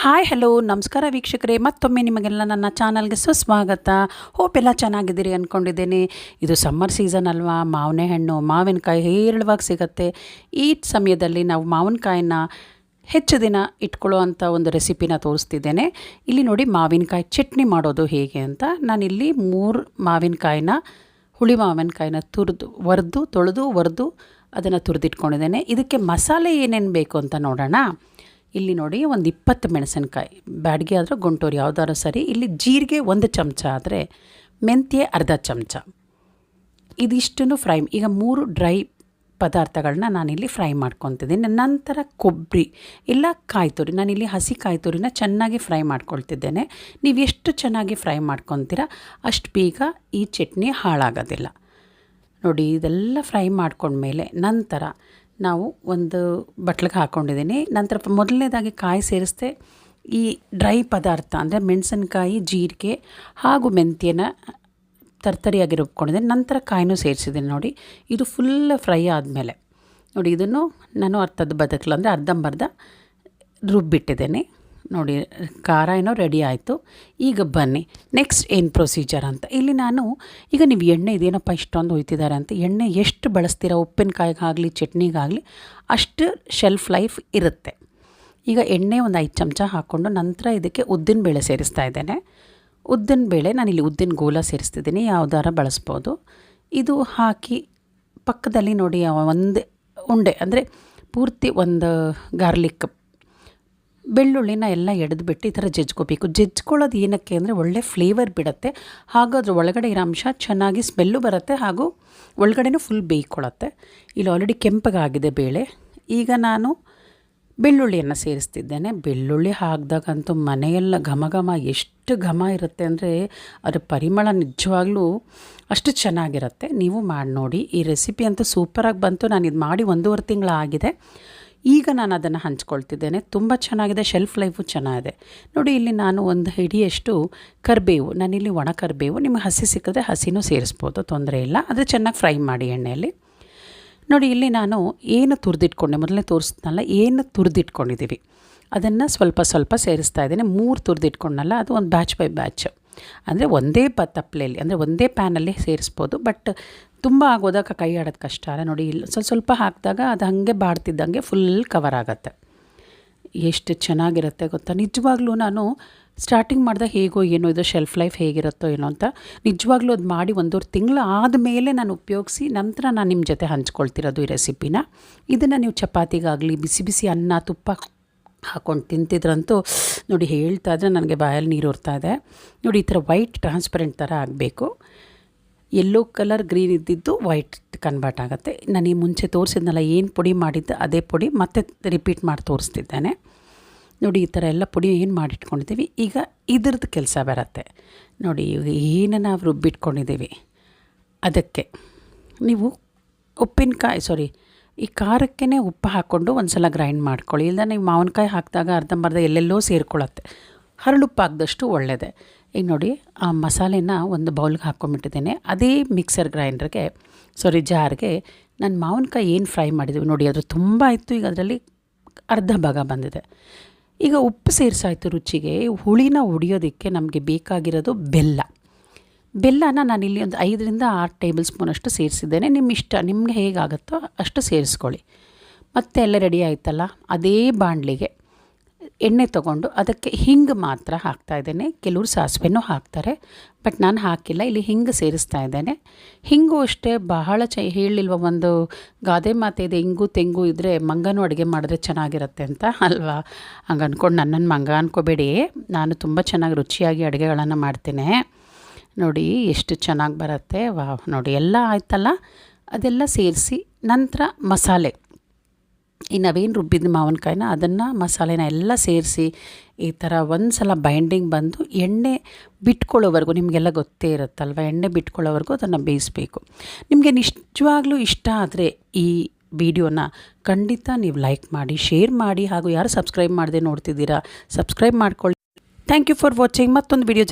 Hi hello ನಮಸ್ಕಾರ ವೀಕ್ಷಕರೇ, ಮತ್ತೊಮ್ಮೆ ನಿಮಗೆಲ್ಲ ನನ್ನ ಚಾನಲ್ಗೆ ಸುಸ್ವಾಗತ. ಹೋಪ್ ಎಲ್ಲ ಚೆನ್ನಾಗಿದ್ದೀರಿ ಅಂದ್ಕೊಂಡಿದ್ದೀನಿ ಇದು ಸಮ್ಮರ್ ಸೀಸನ್ ಅಲ್ವಾ ಮಾವಿನ ಹಣ್ಣು ಮಾವಿನಕಾಯಿ ಹೇರಳವಾಗಿ ಸಿಗುತ್ತೆ. ಈ ಸಮಯದಲ್ಲಿ ನಾವು ಮಾವಿನಕಾಯಿನ ಹೆಚ್ಚು ದಿನ ಇಟ್ಕೊಳ್ಳೋ ಅಂಥ ಒಂದು ರೆಸಿಪಿನ ತೋರಿಸ್ತಿದ್ದೇನೆ. ಇಲ್ಲಿ ನೋಡಿ ಮಾವಿನಕಾಯಿ ಚಟ್ನಿ ಮಾಡೋದು ಹೇಗೆ ಅಂತ. ನಾನಿಲ್ಲಿ ಮೂರು ಮಾವಿನಕಾಯಿನ, ಹುಳಿ ಮಾವಿನಕಾಯಿನ ತುರಿದು ಒರೆದು ತೊಳೆದು ಒರೆದು ಅದನ್ನು ತುರಿದಿಟ್ಕೊಂಡಿದ್ದೇನೆ. ಇದಕ್ಕೆ ಮಸಾಲೆ ಏನೇನು ಬೇಕು ಅಂತ ನೋಡೋಣ. ಇಲ್ಲಿ ನೋಡಿ, ಒಂದು ಇಪ್ಪತ್ತು ಮೆಣಸಿನ್ಕಾಯಿ. ಬ್ಯಾಡಿಗೆ ಆದರೆ ಗುಂಟೂರು ಯಾವ್ದಾದ್ರು ಸರಿ, ಇಲ್ಲಿ ಜೀರಿಗೆ ಒಂದು ಚಮಚ ಆದರೆ ಮೆಂತ್ಯೆ ಅರ್ಧ ಚಮಚ. ಇದಿಷ್ಟನ್ನು ಫ್ರೈ ಈಗ ಮೂರು ಡ್ರೈ ಪದಾರ್ಥಗಳನ್ನ ನಾನಿಲ್ಲಿ ಫ್ರೈ ಮಾಡ್ಕೊತಿದ್ದೀನಿ. ನಂತರ ಕೊಬ್ಬರಿ ಇಲ್ಲ ಕಾಯಿ ತುರಿ ನಾನಿಲ್ಲಿ ಹಸಿ ಕಾಯಿ ತುರಿನ ಚೆನ್ನಾಗಿ ಫ್ರೈ ಮಾಡ್ಕೊಳ್ತಿದ್ದೇನೆ. ನೀವು ಎಷ್ಟು ಚೆನ್ನಾಗಿ ಫ್ರೈ ಮಾಡ್ಕೊತೀರ ಅಷ್ಟು ಬೇಗ ಈ ಚಟ್ನಿ ಹಾಳಾಗೋದಿಲ್ಲ. ನೋಡಿ, ಇದೆಲ್ಲ ಫ್ರೈ ಮಾಡ್ಕೊಂಡ್ಮೇಲೆ ನಂತರ ನಾವು ಒಂದು ಬಟ್ಲಿಗೆ ಹಾಕ್ಕೊಂಡಿದ್ದೀನಿ ನಂತರ ಮೊದಲನೇದಾಗಿ ಕಾಯಿ ಸೇರಿಸ್ದೆ ಈ ಡ್ರೈ ಪದಾರ್ಥ, ಅಂದರೆ ಮೆಣಸಿನ್ಕಾಯಿ, ಜೀರಿಗೆ ಹಾಗೂ ಮೆಂತ್ಯನ ತರ್ತರಿಯಾಗಿ ರುಬ್ಕೊಂಡಿದ್ದೀನಿ. ನಂತರ ಕಾಯಿನೂ ಸೇರಿಸಿದ್ದೀನಿ ನೋಡಿ. ಇದು ಫುಲ್ ಫ್ರೈ ಆದಮೇಲೆ. ನೋಡಿ, ಇದನ್ನು ನಾನು ಅರ್ಥದ ಬದಕಲು ಅಂದರೆ ಅರ್ಧಂಬರ್ಧ ರುಬ್ಬಿಟ್ಟಿದ್ದೇನೆ. ನೋಡಿ, ಖಾರ ಏನೋ ರೆಡಿ ಆಯಿತು. ಈಗ ಬನ್ನಿ. ನೆಕ್ಸ್ಟ್ ಏನು ಪ್ರೊಸೀಜರ್ ಅಂತ. ಇಲ್ಲಿ ನಾನು, ಈಗ ನೀವು ಎಣ್ಣೆ ಇದೇನಪ್ಪ ಇಷ್ಟೊಂದು ಹೋಯ್ತಿದ್ದಾರೆ ಅಂತ. ಎಣ್ಣೆ ಎಷ್ಟು ಬಳಸ್ತೀರ? ಉಪ್ಪಿನಕಾಯಿಗಾಗಲಿ, ಚಟ್ನಿಗಾಗಲಿ, ಅಷ್ಟು ಶೆಲ್ಫ್ ಲೈಫ್ ಇರುತ್ತೆ. ಈಗ ಎಣ್ಣೆ ಒಂದು ಐದು ಚಮಚ ಹಾಕ್ಕೊಂಡು ನಂತರ ಇದಕ್ಕೆ ಉದ್ದಿನ ಬೇಳೆ ಸೇರಿಸ್ತಾ ಇದ್ದೇನೆ. ಉದ್ದಿನ ಬೇಳೆ ನಾನಿಲ್ಲಿ ಉದ್ದಿನ ಗೋಲ ಸೇರಿಸ್ತಿದ್ದೀನಿ. ಯಾವ್ದಾರ ಬಳಸ್ಬೋದು. ಇದು ಹಾಕಿ ಪಕ್ಕದಲ್ಲಿ ನೋಡಿ ಒಂದು ಉಂಡೆ, ಅಂದರೆ ಪೂರ್ತಿ ಒಂದು ಗಾರ್ಲಿಕ್ ಬೆಳ್ಳುಳ್ಳಿನ ಎಲ್ಲ ಎಡ್ದುಬಿಟ್ಟು ಈ ಥರ ಜಜ್ಕೋಬೇಕು. ಜಜ್ಕೊಳ್ಳೋದು ಏನಕ್ಕೆ ಅಂದರೆ ಒಳ್ಳೆ ಫ್ಲೇವರ್ ಬಿಡುತ್ತೆ. ಹಾಗೂ ಅದ್ರ ಒಳಗಡೆ ಇರೋ ಅಂಶ ಚೆನ್ನಾಗಿ ಸ್ಮೆಲ್ಲು ಬರುತ್ತೆ ಹಾಗೂ ಒಳಗಡೆನೂ ಫುಲ್ ಬೇಯ್ಕೊಳ್ಳುತ್ತೆ. ಇಲ್ಲಿ ಆಲ್ರೆಡಿ ಕೆಂಪಗಾಗಿದೆ ಬೇಳೆ. ಈಗ ನಾನು ಬೆಳ್ಳುಳ್ಳಿಯನ್ನು ಸೇರಿಸ್ತಿದ್ದೇನೆ. ಬೆಳ್ಳುಳ್ಳಿ ಹಾಕಿದಾಗಂತೂ ಮನೆಯೆಲ್ಲ ಘಮ ಘಮ ಎಷ್ಟು ಘಮ ಇರುತ್ತೆ ಅಂದರೆ ಅದರ ಪರಿಮಳ ನಿಜವಾಗ್ಲೂ ಅಷ್ಟು ಚೆನ್ನಾಗಿರುತ್ತೆ. ನೀವು ಮಾಡಿ ನೋಡಿ. ಈ ರೆಸಿಪಿ ಅಂತೂ ಸೂಪರಾಗಿ ಬಂತು. ನಾನು ಇದು ಮಾಡಿ ಒಂದೂವರೆ ತಿಂಗಳ ಆಗಿದೆ ಈಗ ನಾನು ಅದನ್ನು ಹಂಚ್ಕೊಳ್ತಿದ್ದೇನೆ. ತುಂಬ ಚೆನ್ನಾಗಿದೆ ಶೆಲ್ಫ್ ಲೈಫು ಚೆನ್ನಾಗಿದೆ. ನೋಡಿ, ಇಲ್ಲಿ ನಾನು ಒಂದು ಹಿಡಿಯಷ್ಟು ಕರಿಬೇವು, ನಾನಿಲ್ಲಿ ಒಣ ಕರಿಬೇವು, ನಿಮಗೆ ಹಸಿ ಸಿಕ್ಕಿದ್ರೆ ಹಸಿನೂ ಸೇರಿಸ್ಬೋದು, ತೊಂದರೆ ಇಲ್ಲ. ಅದು ಚೆನ್ನಾಗಿ ಫ್ರೈ ಮಾಡಿ ಎಣ್ಣೆಯಲ್ಲಿ. ನೋಡಿ, ಇಲ್ಲಿ ನಾನು ಏನು ತುರಿದಿಟ್ಕೊಂಡೆ, ಮೊದಲನೇ ತೋರಿಸ್ನಲ್ಲ ಏನು ತುರಿದಿಟ್ಕೊಂಡಿದ್ದೀವಿ. ಅದನ್ನು ಸ್ವಲ್ಪ ಸ್ವಲ್ಪ ಸೇರಿಸ್ತಾ ಇದ್ದೀನಿ. ಮೂರು ತುರಿದಿಟ್ಕೊಂಡಲ್ಲ ಅದು ಒಂದು ಬ್ಯಾಚ್ ಬೈ ಬ್ಯಾಚ್. ಅಂದರೆ ಒಂದೇ ಪ ತಪ್ಪಲೆಯಲ್ಲಿ, ಅಂದರೆ ಒಂದೇ ಪ್ಯಾನಲ್ಲಿ ಸೇರಿಸ್ಬೋದು, ಬಟ್ ತುಂಬ ಆಗೋದಾಗ ಕೈ ಆಡೋದು ಕಷ್ಟ ಅಲ್ಲ ನೋಡಿ ಇಲ್ಲಿ ಸ್ವಲ್ಪ ಸ್ವಲ್ಪ ಹಾಕಿದಾಗ ಅದು ಹಾಗೆ ಬಾಡ್ತಿದ್ದಂಗೆ ಫುಲ್ ಕವರ್ ಆಗುತ್ತೆ. ಎಷ್ಟು ಚೆನ್ನಾಗಿರುತ್ತೆ ಗೊತ್ತಾ? ನಿಜವಾಗ್ಲೂ ನಾನು ಸ್ಟಾರ್ಟಿಂಗ್ ಮಾಡಿದಾಗ ಹೇಗೋ ಏನೋ, ಇದು ಶೆಲ್ಫ್ ಲೈಫ್ ಹೇಗಿರುತ್ತೋ ಏನೋ ಅಂತ ನಿಜವಾಗ್ಲೂ ಅದು ಮಾಡಿ ಒಂದೂವರೆ ತಿಂಗಳು ಆದಮೇಲೆ ನಾನು ಉಪಯೋಗಿಸಿ ನಂತರ ನಾನು ನಿಮ್ಮ ಜೊತೆ ಹಂಚ್ಕೊಳ್ತಿರೋದು ಈ ರೆಸಿಪಿನ ಇದನ್ನು ನೀವು ಚಪಾತಿಗಾಗಲಿ, ಬಿಸಿ ಬಿಸಿ ಅನ್ನ, ತುಪ್ಪ ಹಾಕ್ಕೊಂಡು ತಿಂತಿದ್ರಂತೂ ನೋಡಿ ಹೇಳ್ತಾ ಇದ್ರೆ ನನಗೆ ಬಾಯಲ್ಲಿ ನೀರು ಉರ್ತಾ ಇದೆ. ನೋಡಿ ಈ ಥರ ವೈಟ್ ಟ್ರಾನ್ಸ್ಪರೆಂಟ್ ಥರ ಆಗಬೇಕು. ಯೆಲ್ಲೋ ಕಲರ್ ಗ್ರೀನ್ ಇದ್ದಿದ್ದು ವೈಟ್ ಕನ್ವರ್ಟ್ ಆಗುತ್ತೆ. ನಾನು ಈ ಮುಂಚೆ ತೋರಿಸಿದ್ನಲ್ಲ ಏನು ಪುಡಿ ಮಾಡಿದ್ದು ಅದೇ ಪುಡಿ ಮತ್ತೆ ರಿಪೀಟ್ ಮಾಡಿ ತೋರಿಸ್ತಿದ್ದೇನೆ. ನೋಡಿ ಈ ಥರ ಎಲ್ಲ ಪುಡಿ ಏನು ಮಾಡಿಟ್ಕೊಂಡಿದ್ದೀವಿ. ಈಗ ಇದ್ರದ್ದು ಕೆಲಸ ಬರುತ್ತೆ. ನೋಡಿ ಈಗ ನಾವು ರುಬ್ಬಿಟ್ಕೊಂಡಿದ್ದೀವಿ. ಅದಕ್ಕೆ ನೀವು ಉಪ್ಪಿನಕಾಯಿ ಸಾರಿ ಈ ಖಾರಕ್ಕೇ ಉಪ್ಪು ಹಾಕ್ಕೊಂಡು ಒಂದು ಸಲ ಗ್ರೈಂಡ್ ಮಾಡ್ಕೊಳ್ಳಿ. ಇಲ್ಲ ನೀವು ಮಾವಿನಕಾಯಿ ಹಾಕಿದಾಗ ಅರ್ಧಂಬರ್ಧ ಎಲ್ಲೆಲ್ಲೋ ಸೇರ್ಕೊಳ್ಳುತ್ತೆ. ಹರಳುಪ್ಪು ಹಾಕಿದಷ್ಟು ಒಳ್ಳೆಯದೇ ಈಗ ನೋಡಿ, ಆ ಮಸಾಲೆನ ಒಂದು ಬೌಲ್ಗೆ ಹಾಕ್ಕೊಂಬಿಟ್ಟಿದ್ದೇನೆ ಅದೇ ಮಿಕ್ಸರ್ ಗ್ರೈಂಡರ್ಗೆ, ಸಾರಿ, ಜಾರ್ಗೆ ನಾನು ಮಾವಿನಕಾಯಿ ಏನು ಫ್ರೈ ಮಾಡಿದ್ವಿ ನೋಡಿ ಅದು ತುಂಬ ಇತ್ತು ಈಗ ಅದರಲ್ಲಿ ಅರ್ಧ ಭಾಗ ಬಂದಿದೆ. ಈಗ ಉಪ್ಪು ಸೇರಿಸಾಯಿತು ರುಚಿಗೆ, ಹುಳಿನ ಹೊಡಿಯೋದಕ್ಕೆ ನಮಗೆ ಬೇಕಾಗಿರೋದು ಬೆಲ್ಲ. ಬೆಲ್ಲನ ನಾನಿಲ್ಲಿ ಒಂದು ಐದರಿಂದ ಆರು ಟೇಬಲ್ ಸ್ಪೂನಷ್ಟು ಸೇರಿಸಿದ್ದೇನೆ. ನಿಮ್ಮ ಇಷ್ಟ, ನಿಮಗೆ ಹೇಗಾಗುತ್ತೋ ಅಷ್ಟು ಸೇರಿಸ್ಕೊಳ್ಳಿ. ಮತ್ತೆ ಎಲ್ಲ ರೆಡಿ ಆಯ್ತಲ್ಲ? ಅದೇ ಬಾಣಲಿಗೆ ಎಣ್ಣೆ ತಗೊಂಡು ಅದಕ್ಕೆ ಹಿಂಗೆ ಮಾತ್ರ ಹಾಕ್ತಾ ಇದ್ದೇನೆ. ಕೆಲವರು ಸಾಸಿವೆನೂ ಹಾಕ್ತಾರೆ, ಬಟ್ ನಾನು ಹಾಕಿಲ್ಲ. ಇಲ್ಲಿ ಹಿಂಗೆ ಸೇರಿಸ್ತಾ ಇದ್ದೇನೆ. ಹಿಂಗು ಅಷ್ಟೇ, ಬಹಳ ಚ ಹೇಳಿಲ್ವ, ಒಂದು ಗಾದೆ ಮಾತಿದೆ ಹಿಂಗು ತೆಂಗು ಇದ್ದರೆ ಮಂಗನೂ ಅಡುಗೆ ಮಾಡಿದ್ರೆ ಚೆನ್ನಾಗಿರುತ್ತೆ ಅಂತ? ಅಲ್ವಾ? ಹಂಗೆ ಅಂದ್ಕೊಂಡು ನನ್ನನ್ನು ಮಂಗ ಅಂದ್ಕೋಬೇಡಿ ನಾನು ತುಂಬ ಚೆನ್ನಾಗಿ ರುಚಿಯಾಗಿ ಅಡುಗೆಗಳನ್ನು ಮಾಡ್ತೇನೆ. ನೋಡಿ ಎಷ್ಟು ಚೆನ್ನಾಗಿ ಬರುತ್ತೆ. ವಾ ನೋಡಿ ಎಲ್ಲ ಆಯ್ತಲ್ಲ? ಅದೆಲ್ಲ ಸೇರಿಸಿ ನಂತರ ಮಸಾಲೆ. ಈ ನಾವೇನು ರುಬ್ಬಿದ ಮಾವಿನಕಾಯಿನ ಅದನ್ನು ಮಸಾಲೆನ ಎಲ್ಲ ಸೇರಿಸಿ ಈ ಥರ ಒಂದು ಸಲ ಬೈಂಡಿಂಗ್ ಬಂದು ಎಣ್ಣೆ ಬಿಟ್ಕೊಳ್ಳೋವರೆಗೂ, ನಿಮಗೆಲ್ಲ ಗೊತ್ತೇ ಇರುತ್ತಲ್ವ? ಎಣ್ಣೆ ಬಿಟ್ಕೊಳ್ಳೋವರೆಗೂ ಅದನ್ನು ಬೇಯಿಸಬೇಕು. ನಿಮಗೆ ನಿಜವಾಗ್ಲೂ ಇಷ್ಟ ಆದರೆ ಈ ವಿಡಿಯೋನ ಖಂಡಿತ ನೀವು ಲೈಕ್ ಮಾಡಿ ಶೇರ್ ಮಾಡಿ ಹಾಗೂ ಯಾರು ಸಬ್ಸ್ಕ್ರೈಬ್ ಮಾಡದೆ ನೋಡ್ತಿದ್ದೀರಾ ಸಬ್ಸ್ಕ್ರೈಬ್ ಮಾಡ್ಕೊಳ್ಳಿ. ಥ್ಯಾಂಕ್ ಯು ಫಾರ್ ವಾಚಿಂಗ್ ಮತ್ತೊಂದು ವಿಡಿಯೋ